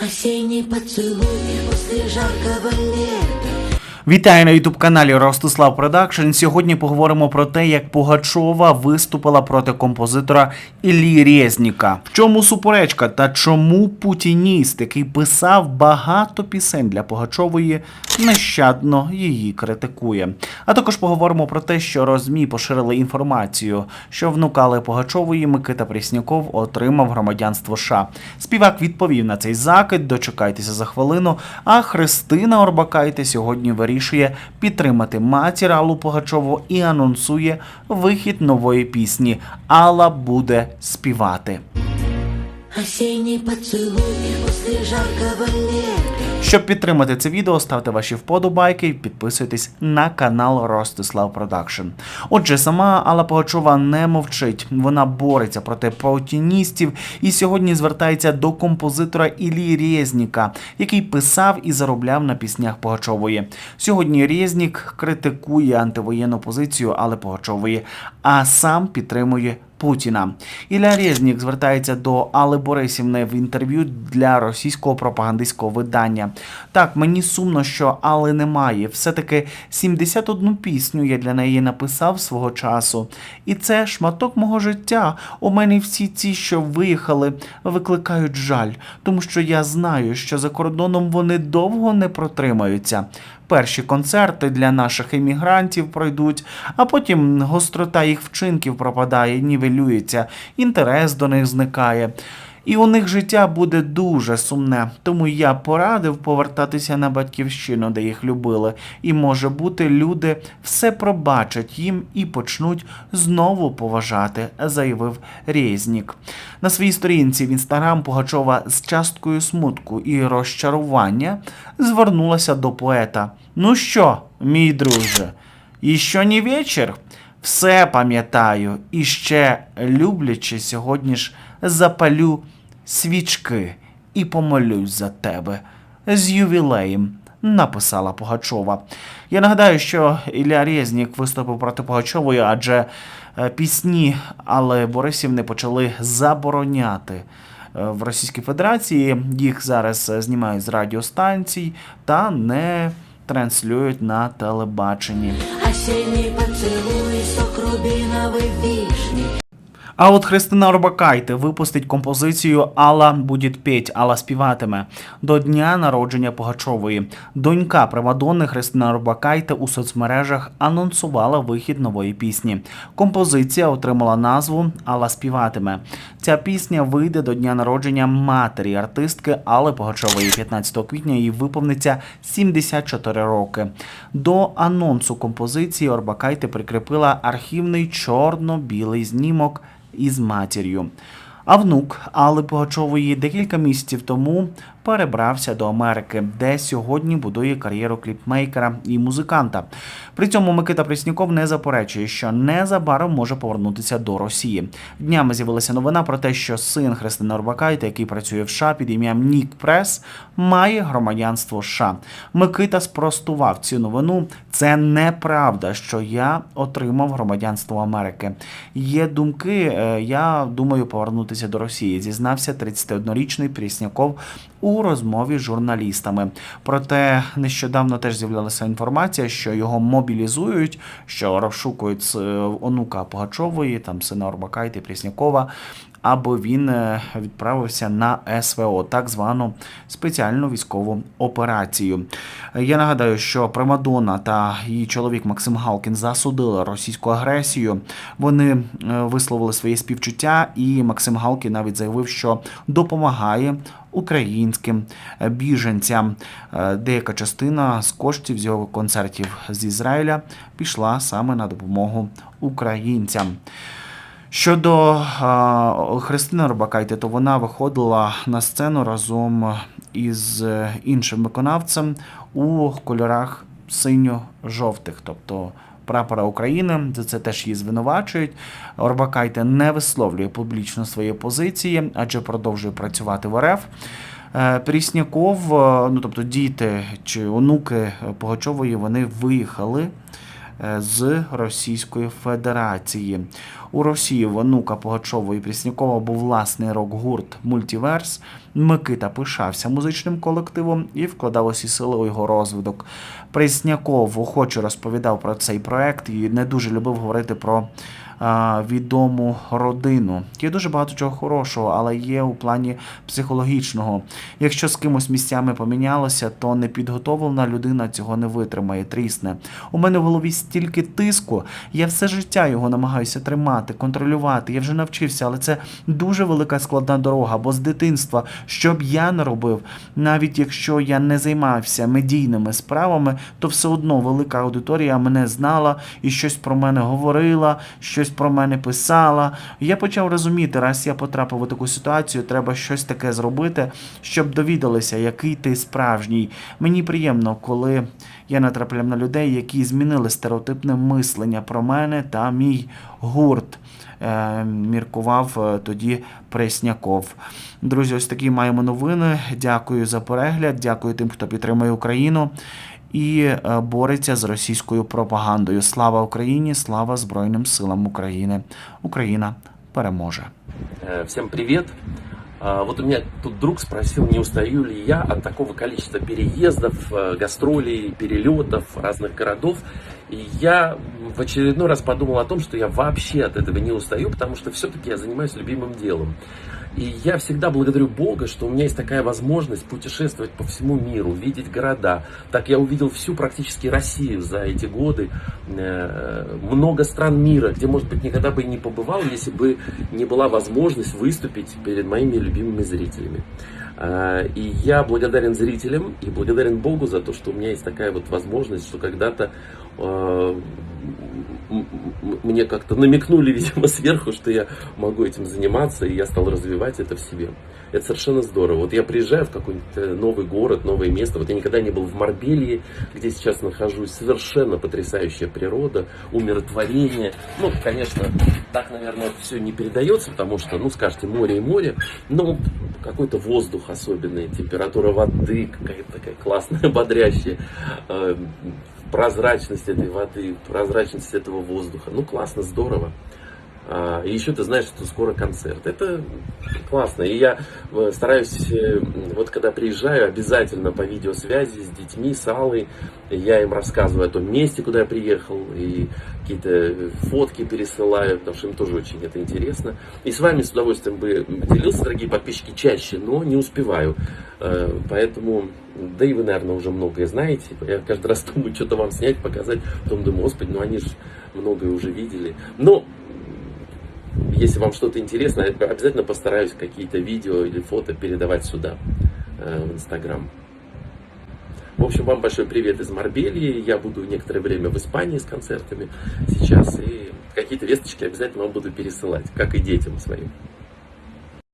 Осенний поцелуй после жаркого лета Вітаю на ютуб каналі Ростислав Продакшн. Сьогодні поговоримо про те, як Пугачова виступила проти композитора Іллі Резніка. В чому суперечка та чому путініст, який писав багато пісень для Пугачової, нещадно її критикує. А також поговоримо про те, що розмі поширили інформацію, що внукали Пугачової Микита Пресняков отримав громадянство США. Співак відповів на цей закид. Дочекайтеся за хвилину. А Христина Орбакайте сьогодні вирішує підтримати матір Аллу Пугачову і анонсує вихід нової пісні. Алла буде співати. Осенний поцелуй после жаркого лета Щоб підтримати це відео, ставте ваші вподобайки і підписуйтесь на канал Ростислав Продакшн. Отже, сама Алла Пугачова не мовчить. Вона бореться проти паутіністів і сьогодні звертається до композитора Іллі Резніка, який писав і заробляв на піснях Пугачової. Сьогодні Резнік критикує антивоєнну позицію Алли Пугачової, а сам підтримує Путіна. Ілля Резнік звертається до Алли Борисівни в інтерв'ю для російського пропагандистського видання. Так, мені сумно, що Алли немає. Все-таки 71 пісню я для неї написав свого часу. І це шматок мого життя. У мене всі ці, що виїхали, викликають жаль, тому що я знаю, що за кордоном вони довго не протримаються. Перші концерти для наших емігрантів пройдуть, а потім гострота їх вчинків пропадає, нівелюється, інтерес до них зникає. І у них життя буде дуже сумне, тому я порадив повертатися на батьківщину, де їх любили. І може бути, люди все пробачать їм і почнуть знову поважати, заявив Резнік. На своїй сторінці в інстаграм Пугачова з часткою смутку і розчарування звернулася до поета. Ну що, мій друже, іще не вечір? Все пам'ятаю, і ще люблячи сьогодні ж запалю свічки і помолюсь за тебе з ювілеєм. Написала Пугачова. Я нагадаю, що Ілля Резнік виступив проти Пугачової, адже е, пісні Алли Борисівни почали забороняти е, в Російській Федерації. Їх зараз е, знімають з радіостанцій та не транслюють на телебаченні. Рубиновой вишни А от Христина Орбакайте випустить композицію Алла буде петь, Алла співатиме до дня народження Пугачової. Донька Примадонни Христина Орбакайте у соцмережах анонсувала вихід нової пісні. Композиція отримала назву Алла співатиме. Ця пісня вийде до дня народження матері артистки Алли Пугачової. 15 квітня їй виповниться 74 роки. До анонсу композиції Орбакайте прикріпила архівний чорно-білий знімок із матір'ю. А внук Алли Пугачової декілька місяців тому перебрався до Америки, де сьогодні будує кар'єру кліпмейкера і музиканта. При цьому Микита Пресняков не заперечує, що незабаром може повернутися до Росії. Днями з'явилася новина про те, що син Христини Орбакайте, який працює в США під ім'ям Нік Прес, має громадянство США. Микита спростував цю новину. Це неправда, що я отримав громадянство Америки. Є думки, е, я думаю повернутися до Росії. Зізнався 31-річний Пресняков у розмові з журналістами. Проте нещодавно теж з'являлася інформація, що його мобілізують, що розшукують онука Пугачової, там сина Орбакайте, Преснякова. Або він е, відправився на СВО, так звану спеціальну військову операцію. Я нагадаю, що Примадонна та її чоловік Максим Галкін засудили російську агресію. Вони е, висловили своє співчуття, і Максим Галкін навіть заявив, що допомагає українським е, біженцям. Деяка частина з коштів з його концертів з Ізраїля пішла саме на допомогу українцям. Щодо Христини Рибакайте, то вона виходила на сцену разом із іншим виконавцем у кольорах синьо-жовтих, тобто прапора України. За це теж її звинувачують. Орбакайте не висловлює публічно свої позиції, адже продовжує працювати в РФ. Е, Прісняков, е, ну тобто діти чи онуки Пугачової, вони виїхали з Російської Федерації. У Росії в онука Пугачова і Пріснякова був власний рок-гурт Мультіверс. Микита пишався музичним колективом і вкладав усі сили у його розвиток. Пресняков охоче розповідав про цей проект і не дуже любив говорити про відому родину. Є дуже багато чого хорошого, але є у плані психологічного. Якщо з кимось місцями помінялося, то непідготовлена людина цього не витримає, трісне. У мене в голові стільки тиску, я все життя його намагаюся тримати, контролювати. Я вже навчився, але це дуже велика складна дорога, бо з дитинства, що б я не робив, навіть якщо я не займався медійними справами, то все одно велика аудиторія мене знала і щось про мене говорила, щось про мене писала. Я почав розуміти, раз я потрапив у таку ситуацію, треба щось таке зробити, щоб довідалися, який ти справжній. Мені приємно, коли я натрапляв на людей, які змінили стереотипне мислення про мене та мій гурт. Е, міркував е, тоді Пресняков. Друзі, ось такі маємо новини. Дякую за перегляд. Дякую тим, хто підтримує Україну і е, бореться з російською пропагандою. Слава Україні! Слава Збройним силам України! Україна переможе! Э, Всем привет. А, Вот у меня тут друг спросил, не устаю ли я от такого количества переездов, э, гастролей, перелетов разных городов. И я в очередной раз подумал о том, что я вообще от этого не устаю, потому что все-таки я занимаюсь любимым делом. И я всегда благодарю Бога, что у меня есть такая возможность путешествовать по всему миру, видеть города. Так я увидел всю практически Россию за эти годы, э, много стран мира, где, может быть, никогда бы и не побывал, если бы не была возможность выступить перед моими любимыми зрителями. А, И я благодарен зрителям и благодарен Богу за то, что у меня есть такая вот возможность, что когда-то э, мне как-то намекнули, видимо, сверху, что я могу этим заниматься, и я стал развивать это в себе. Это совершенно здорово. Вот я приезжаю в какой-нибудь э, новый город, новое место. Вот я никогда не был в Марбелье, где сейчас нахожусь. Совершенно потрясающая природа, умиротворение. Ну, конечно, так, наверное, все не передается, потому что, ну, скажете, море и море, но какой-то воздух особенный, температура воды какая-то такая классная, бодрящая, э, прозрачность этой воды, прозрачность этого воздуха. Ну, классно, здорово. А, И еще ты знаешь, что скоро концерт. Это классно. И я э, стараюсь, э, вот когда приезжаю, обязательно по видеосвязи с детьми, с Аллой, я им рассказываю о том месте, куда я приехал, и какие-то фотки пересылаю, потому что им тоже очень это интересно. И с вами с удовольствием бы делился, дорогие подписчики, чаще, но не успеваю. Э, Поэтому, да и вы, наверное, уже многое знаете. Я каждый раз думаю, что-то вам снять, показать. Потом думаю, господи, ну они же многое уже видели. Но если вам что-то интересно, я обязательно постараюсь какие-то видео или фото передавать сюда, э, в Инстаграм. В общем, вам большой привет из Марбелии. Я буду некоторое время в Испании с концертами сейчас. И какие-то весточки обязательно вам буду пересылать, как и детям своим.